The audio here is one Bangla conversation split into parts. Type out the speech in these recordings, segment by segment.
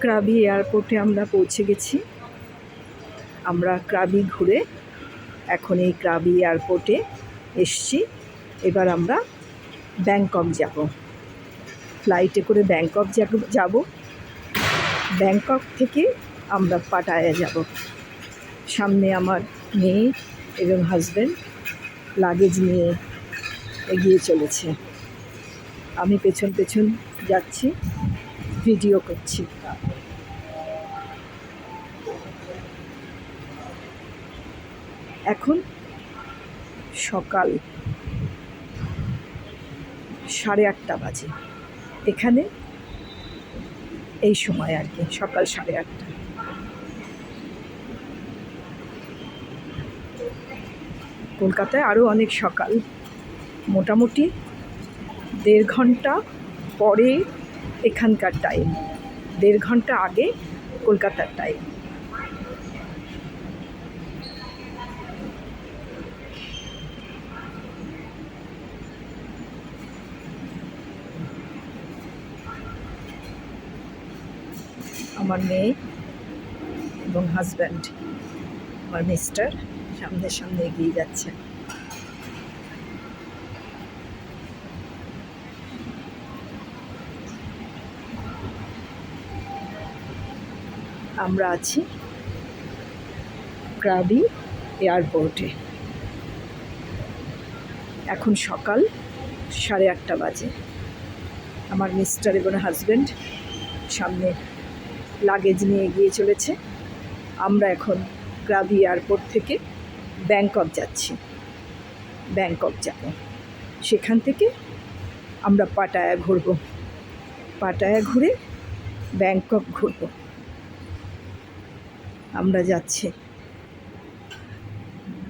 ক্রাবি এয়ারপোর্টে আমরা পৌঁছে গেছি। আমরা ক্রাবি ঘুরে এখন এই ক্রাবি এয়ারপোর্টে এসছি। এবার আমরা ব্যাংকক যাব। ফ্লাইটে করে ব্যাংকক যাব- ব্যাংকক থেকে আমরা পাটায়া যাব। সামনে আমার মেয়ে এবং হাজব্যান্ড লাগেজ নিয়ে এগিয়ে চলেছে। আমি পেছন পেছন যাচ্ছি ভিডিও করছি। এখন সকাল সাড়ে আটটা বাজে। এখানে এই সময় আর কি, সকাল সাড়ে আটটা। কলকাতায় আরও অনেক সকাল। মোটামুটি দেড় ঘণ্টা পরে এখানকার টাইম দেড় ঘণ্টা আগে কলকাতার টাইম আমার মেয়ে এবং হাজব্যান্ড আমার মিস্টার সামনে সামনে এগিয়ে যাচ্ছে আমরা আছি ক্রাবি এয়ারপোর্টে এখন সকাল সাড়ে আটটা বাজে। আমার মিস্টার এবং হাজব্যান্ড সামনে লাগেজ নিয়ে গিয়ে চলেছে। আমরা এখন গ্রাভি এয়ারপোর্ট থেকে ব্যাংকক যাচ্ছি। ব্যাংকক যাব। সেখান থেকে আমরা পাটায়া ঘুরব। পাটায়া ঘুরে ব্যাংকক ঘুরব। আমরা যাচ্ছি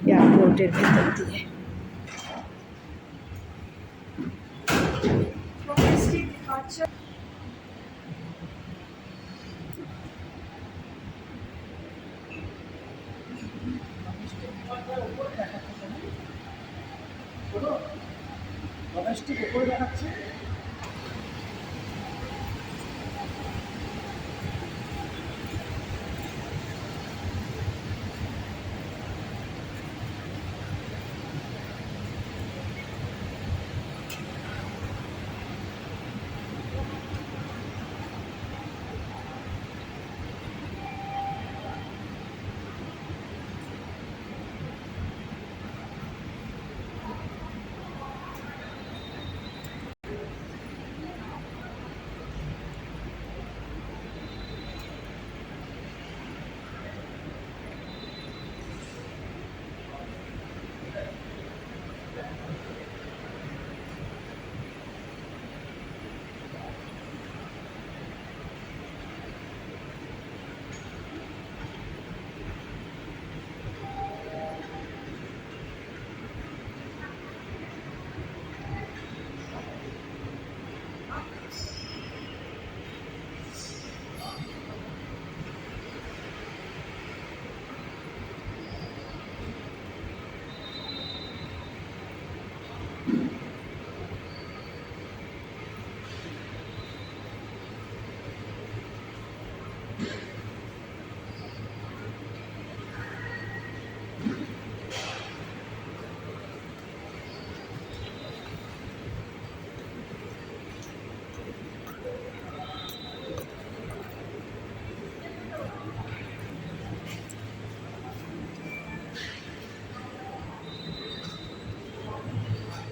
এয়ারপোর্টের ভেতর দিয়ে। ডোমেস্টিক উপরে দেখাচ্ছে।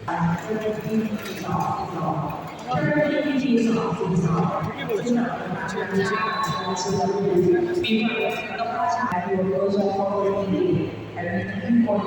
啊，这个弟弟是好学，真的，他家是个弟弟，弟弟的画像还有各种好的弟弟，还有英国的。